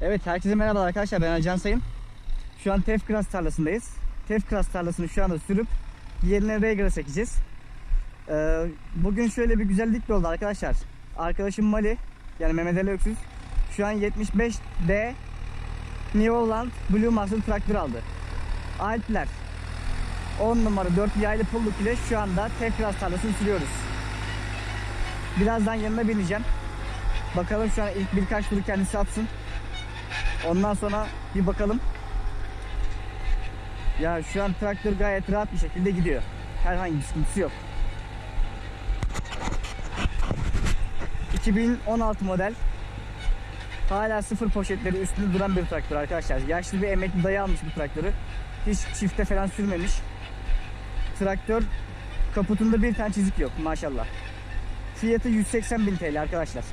Evet herkese merhaba arkadaşlar ben Can Sayın. Şu an Tefkras tarlasındayız. Tefkras tarlasını şu anda sürüp yerine Reygara çekeceğiz. Ee, bugün şöyle bir güzellik oldu arkadaşlar. Arkadaşım Mali yani Mehmet Ali Öksüz şu an 75D New Holland Blue Muscle traktör aldı. Alpler 10 numara 4 yaylı pulluk ile şu anda Tefkras tarlasını sürüyoruz. Birazdan yanına bineceğim. Bakalım şu an ilk birkaç turu kendisi atsın. Ondan sonra bir bakalım. Ya şu an traktör gayet rahat bir şekilde gidiyor. Herhangi bir sıkıntısı yok. 2016 model. Hala sıfır poşetleri üstünde duran bir traktör arkadaşlar. Yaşlı bir emekli dayı almış bu traktörü. Hiç çifte falan sürmemiş. Traktör kaputunda bir tane çizik yok maşallah. Fiyatı 180 bin TL arkadaşlar.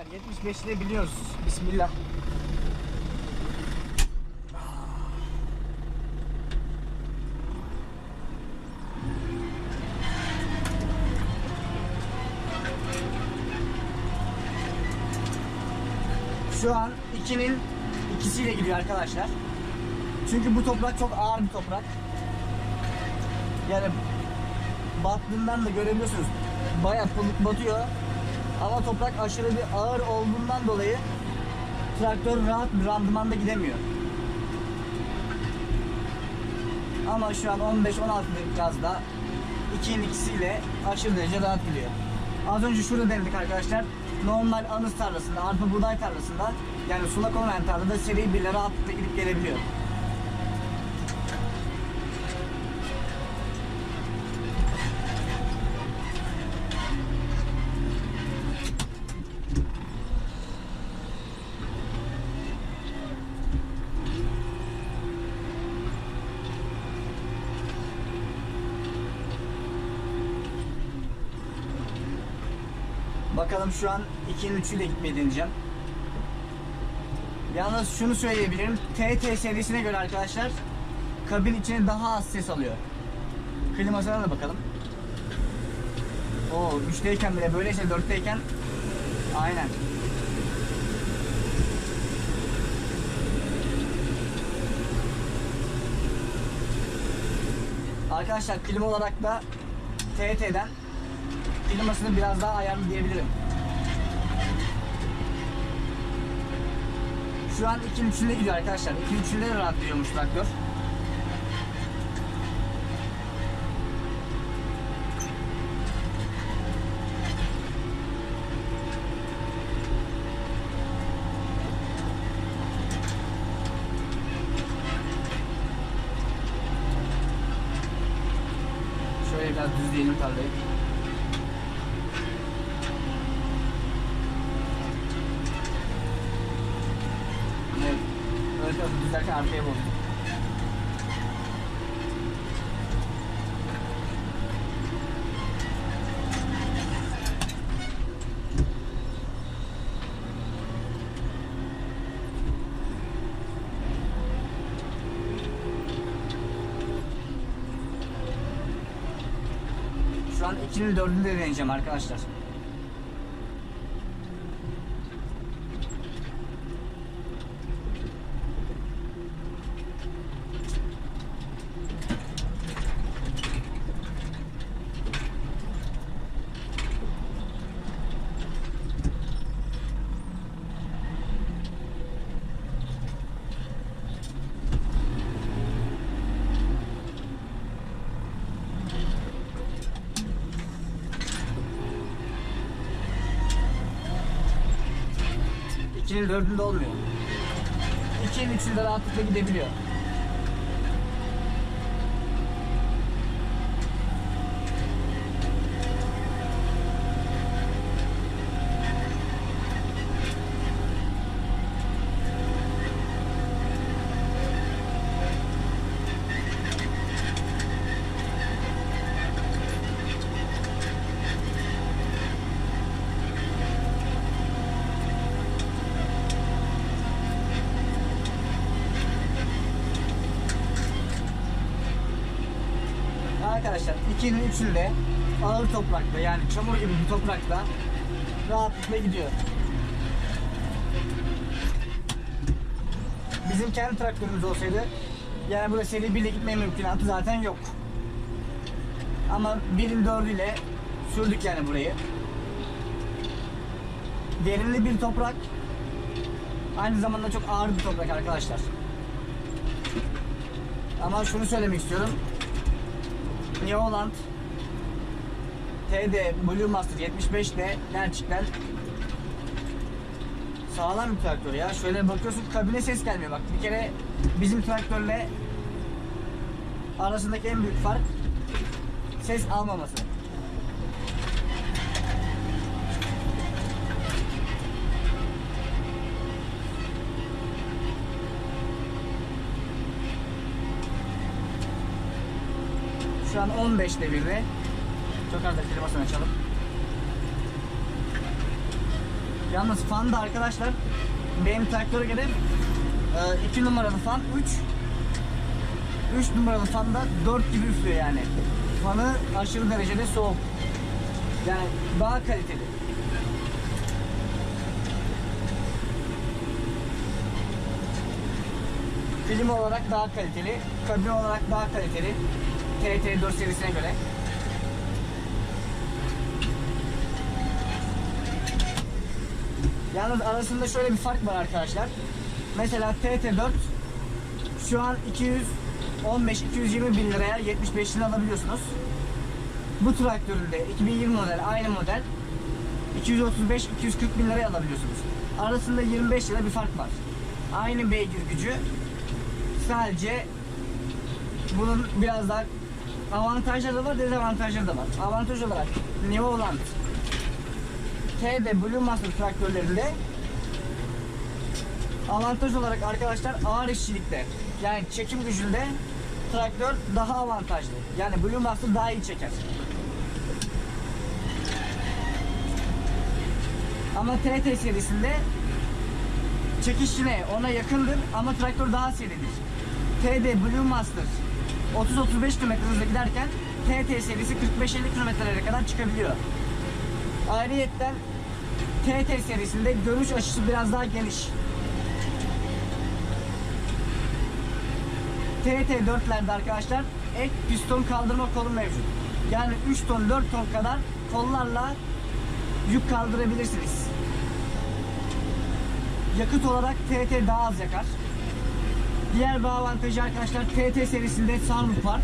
Arkadaşlar 75'i biliyoruz. Bismillah. Şu an 2'nin ikisiyle gidiyor arkadaşlar. Çünkü bu toprak çok ağır bir toprak. Yani battığından da görebiliyorsunuz. Bayağı batıyor. Ama toprak aşırı bir ağır olduğundan dolayı traktör rahat bir randımanda gidemiyor. Ama şu an 15-16 gazda 2'nin ikisiyle aşırı derece rahat gidiyor. Az önce şurada denedik arkadaşlar. Normal anız tarlasında, arpa buğday tarlasında yani sulak olmayan tarlada seri birle rahatlıkla gidip gelebiliyor. Bakalım şu an 2'nin 3'üyle gitmeyi deneyeceğim. Yalnız şunu söyleyebilirim. TT serisine göre arkadaşlar kabin içine daha az ses alıyor. Klimasına da bakalım. Oo 3'teyken bile böyleyse 4'teyken aynen. Arkadaşlar klima olarak da TT'den klimasını biraz daha ayarlı diyebilirim. Şu an 2'nin içinde gidiyor arkadaşlar. 2'nin içinde de rahat gidiyormuş traktör. Şöyle biraz düzleyelim tarlayı. Evet. Düzlerken arkaya bozdum. Şu an 2'nin 4'ünü de deneyeceğim arkadaşlar. İkinin dördünde olmuyor. İkinin üçünde rahatlıkla gidebiliyor. Arkadaşlar ikinin üçünde ağır toprakta yani çamur gibi bir toprakta rahatlıkla gidiyor. Bizim kendi traktörümüz olsaydı yani burada seri birle gitme mümkünatı zaten yok. Ama birin dördüyle sürdük yani burayı. Derinli bir toprak. Aynı zamanda çok ağır bir toprak arkadaşlar. Ama şunu söylemek istiyorum. New Holland TD Blue Master 75 de gerçekten sağlam bir traktör ya. Şöyle bakıyorsun kabine ses gelmiyor bak. Bir kere bizim traktörle arasındaki en büyük fark ses almaması. Şu an 15 devirde. Çok az da klimasını açalım. Yalnız fan da arkadaşlar benim traktöre göre 2 numaralı fan 3 3 numaralı fan da 4 gibi üflüyor yani. Fanı aşırı derecede soğuk. Yani daha kaliteli. Klima olarak daha kaliteli, kabin olarak daha kaliteli. TT4 serisine göre. Yalnız arasında şöyle bir fark var arkadaşlar. Mesela TT4 şu an 215-220 bin liraya 75 lira alabiliyorsunuz. Bu traktörün de 2020 model aynı model 235-240 bin liraya alabiliyorsunuz. Arasında 25 lira bir fark var. Aynı beygir gücü sadece bunun biraz daha avantajları da var, dezavantajları da var. Avantaj olarak New Holland TD Blue Master traktörlerinde avantaj olarak arkadaşlar ağır işçilikte yani çekim gücünde traktör daha avantajlı. Yani Blue Master daha iyi çeker. Ama TT serisinde çekiş yine ona yakındır ama traktör daha seridir. TD Blue Master 30-35 km hızla giderken TT serisi 45-50 kilometrelere kadar çıkabiliyor. Ayrıyetten TT serisinde görüş açısı biraz daha geniş. TT4'lerde arkadaşlar ek piston kaldırma kolu mevcut. Yani 3 ton 4 ton kadar kollarla yük kaldırabilirsiniz. Yakıt olarak TT daha az yakar. Diğer bir avantajı arkadaşlar TT serisinde sunroof var.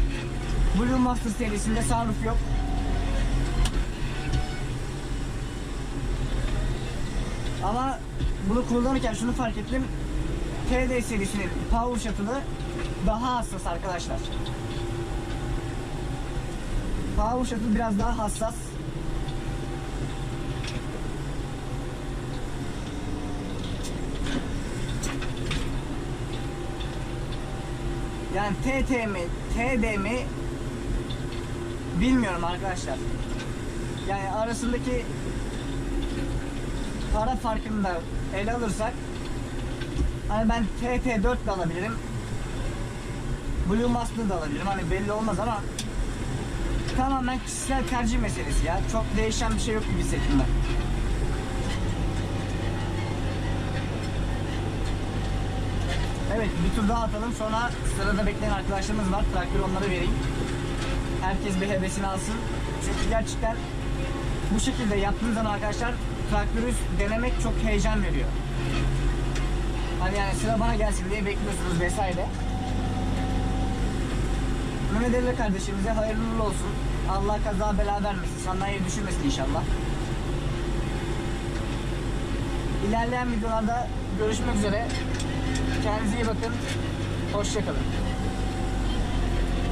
Blue Master serisinde sunroof yok. Ama bunu kullanırken şunu fark ettim. TD serisinin power shuttle'ı daha hassas arkadaşlar. Power shuttle biraz daha hassas. Yani TT mi, TD mi bilmiyorum arkadaşlar. Yani arasındaki para farkını da ele alırsak hani ben TT4 de alabilirim. Blue Master da alabilirim. Hani belli olmaz ama tamamen kişisel tercih meselesi ya. Çok değişen bir şey yok gibi hissettim ben. Bir tur daha atalım sonra sırada bekleyen arkadaşlarımız var. Traktör onlara vereyim. Herkes bir hevesini alsın. Çünkü gerçekten bu şekilde yaptığınız zaman arkadaşlar traktörü denemek çok heyecan veriyor. Hani yani sıra bana gelsin diye bekliyorsunuz vesaire. Mehmet Ali kardeşimize hayırlı olsun. Allah kaza bela vermesin. Sanayiye düşürmesin inşallah. İlerleyen videolarda görüşmek üzere. Kendinize iyi bakın. Hoşçakalın.